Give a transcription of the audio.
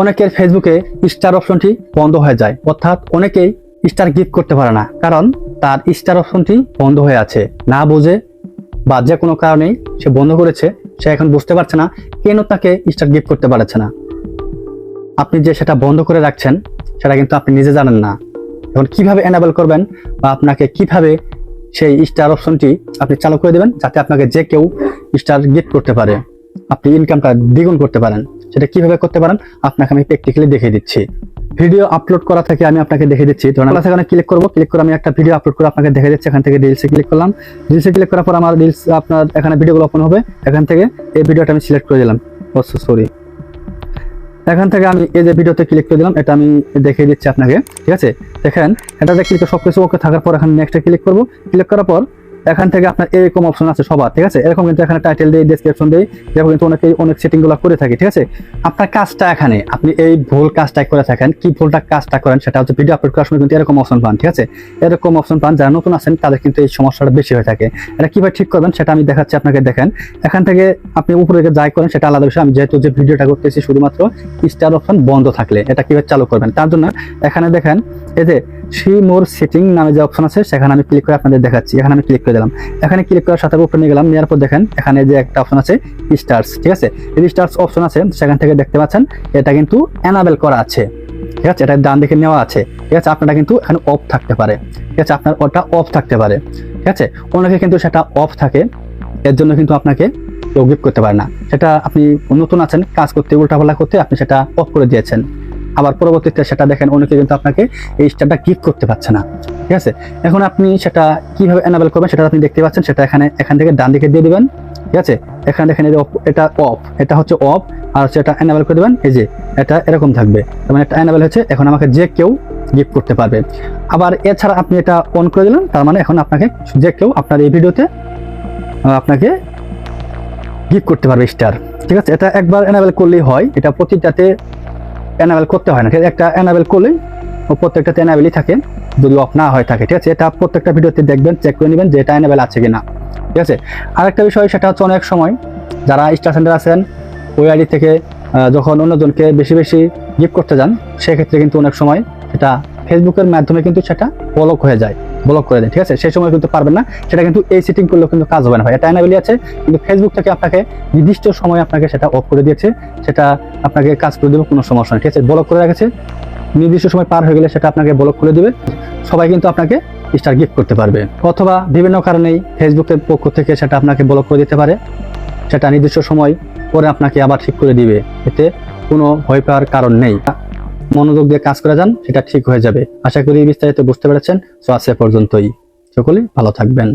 অনেকের ফেসবুকে স্টার অপশনটি বন্ধ হয়ে যায়। অর্থাৎ অনেকেই স্টার গিফট করতে পারে না, কারণ তার স্টার অপশনটি বন্ধ হয়ে আছে। না বুঝে বা যে কোনো কারণেই সে বন্ধ করেছে, সে এখন বুঝতে পারছে না কেন তাকে স্টার গিফট করতে পারছে না। আপনি যে সেটা বন্ধ করে রাখছেন, সেটা কিন্তু আপনি নিজে জানেন না। এখন কীভাবে এনাবেল করবেন বা আপনাকে কীভাবে সেই স্টার অপশনটি আপনি চালু করে দেবেন, যাতে আপনাকে যে কেউ স্টার গিফট করতে পারে, আপনি ইনকামটা দ্বিগুণ করতে পারেন। সেটা কীভাবে করতে পারেন, আপনাকে আমি প্র্যাকটিক্যালি দেখিয়ে দিচ্ছি। ভিডিও আপলোড করা থেকে আমি আপনাকে দেখে দিচ্ছি। ধরুন আমরা সেখানে ক্লিক করব ক্লিক করে আমি একটা ভিডিও আপলোড করে আপনাকে দেখে দিচ্ছি। এখান থেকে রিলসে ক্লিক করলাম। রিলসে ক্লিক করার পর আমার রিলস আপনার এখানে ভিডিওগুলো ওপেন হবে। এখান থেকে এই ভিডিওটা আমি সিলেক্ট করে দিলাম। অবশ্য সরি এখান থেকে আমি এই যে ভিডিওতে ক্লিক করে দিলাম, এটা আমি দেখিয়ে দিচ্ছি আপনাকে। ঠিক আছে? দেখেন, এটাতে ক্লিক করে সবকিছু ওকে থাকার পর এখানে নেক্সটে ক্লিক করব। ক্লিক করার পর এখান থেকে আপনার এরকম অপশন আছে সবার, ঠিক আছে? এরকম কিন্তু এখানে টাইটেল দিয়ে ডেসক্রিপশন দিয়ে যেরকম কিন্তু অনেক সেটিংগুলো করে থাকে, ঠিক আছে? আপনার কাজটা এখানে, আপনি এই ভুল কাজটা করে থাকেন, কি ভুলটা কাজটা করেন সেটা হচ্ছে ভিডিও আপলোড করার সময় কিন্তু এরকম অপশন পান, ঠিক আছে? এরকম অপশন পান, যারা নতুন আছেন, তাদের কিন্তু এই সমস্যাটা বেশি হয়ে থাকে। এটা কীভাবে ঠিক করবেন সেটা আমি দেখাচ্ছি আপনাকে, দেখেন। এখান থেকে আপনি উপরে যাই করেন, সেটা আলাদা বিষয়। আমি যেহেতু যে ভিডিওটা করতেছি, শুধুমাত্র স্টার অপশন বন্ধ থাকলে, এটা কীভাবে চালু করবেন? তার জন্য এখানে দেখেন, এই যে সি মোর সেটিং নামে যে অপশন আছে, সেখানে আমি ক্লিক করে আপনাদের দেখাচ্ছি। এখানে আমি ক্লিক করে দিলাম। এখানে ক্লিক করার সাথে উপরে নিয়ে গেলাম। নেওয়ার পর দেখেন, এখানে যে একটা অপশন আছে স্টার্স ঠিক আছে? এই স্টার্স অপশন আছে, সেখান থেকে দেখতে পাচ্ছেন, এটা কিন্তু অ্যানাবেল করা আছে। ঠিক আছে? এটা ডান দিকে নেওয়া আছে। ঠিক আছে? আপনারা কিন্তু এখানে অফ থাকতে পারে। ঠিক আছে? আপনার ওটা অফ থাকতে পারে। ঠিক আছে? অনেকে কিন্তু সেটা অফ থাকে, এর জন্য কিন্তু আপনাকে কেউ গিফট করতে পারে না। সেটা আপনি নতুন আছেন, কাজ করতে, উল্টাপাল্টা করতে আপনি সেটা অফ করে দিয়েছেন। আবার পরবর্তীতে সেটা দেখেন, অনেকে কিন্তু আপনাকে এই স্টারটা গিফট করতে পারছে না। ঠিক আছে? এখন আপনি সেটা কীভাবে এনাবেল করবেন সেটা আপনি দেখতে পাচ্ছেন, সেটা এখানে, এখান থেকে ডান দিকে দিয়ে দিবেন। ঠিক আছে? এখানে দেখেন এটা অফ এটা হচ্ছে অফ আর হচ্ছে এটা এনাবেল করে দেবেন, এই যে এটা এরকম থাকবে। মানে এটা এনাবেল হচ্ছে, এখন আমাকে যে কেউ গিফট করতে পারবে। আবার এছাড়া আপনি এটা অন করে দিলেন, তার মানে এখন আপনাকে যে কেউ আপনার এই ভিডিওতে আপনাকে গিফট করতে পারবে স্টার ঠিক আছে? এটা একবার এনাবেল করলেই হয়, এটা প্রতিটাতে এনাবেল করতে হয় না, ঠিক আছে? একটা এনাবেল করলেই ও প্রত্যেকটাতে এনাবেলই থাকে, যদি অফ না হয়ে থাকে, ঠিক আছে? এটা প্রত্যেকটা ভিডিওতে দেখবেন চেক করে নেবেন যে এটা এনাবেল আছে কিনা, ঠিক আছে? আরেকটা বিষয়, সেটা হচ্ছে অনেক সময় যারা স্টার সেন্টার আছেন, ওই আইডি থেকে যখন অন্যজনকে বেশি বেশি গিফট করতে যান, সেক্ষেত্রে কিন্তু অনেক সময় সেটা ফেসবুকের মাধ্যমে কিন্তু সেটা পলক হয়ে যায়। ব্লক করে দেয়, ঠিক আছে? সেই সময় কিন্তু পারবেন না। সেটা কিন্তু এই সেটিং করলেও কিন্তু কাজ হবে না ভাই। এটা এনাবেলই আছে, কিন্তু ফেসবুক থেকে আপনাকে নির্দিষ্ট সময় আপনাকে সেটা অফ করে দিয়েছে। সেটা আপনাকে কাজ করে দেবে, কোনো সমস্যা নেই, ঠিক আছে? ব্লক করে রেখেছে। নির্দিষ্ট সময় পার হয়ে গেলে সেটা আপনাকে ব্লক করে দেবে। সবাই কিন্তু আপনাকে স্টার গিফট করতে পারবে। অথবা বিভিন্ন কারণেই ফেসবুকের পক্ষ থেকে সেটা আপনাকে ব্লক করে দিতে পারে। সেটা নির্দিষ্ট সময় পরে আপনাকে আবার ঠিক করে দিবে। এতে কোনো ভয় পাওয়ার কারণ নেই। মনোযোগ দিয়ে কাজ করে যান, সেটা ঠিক হয়ে যাবে। আশা করি বিস্তারিত বুঝতে পেরেছেন। সো আজ পর্যন্তই। সকলে ভালো থাকবেন।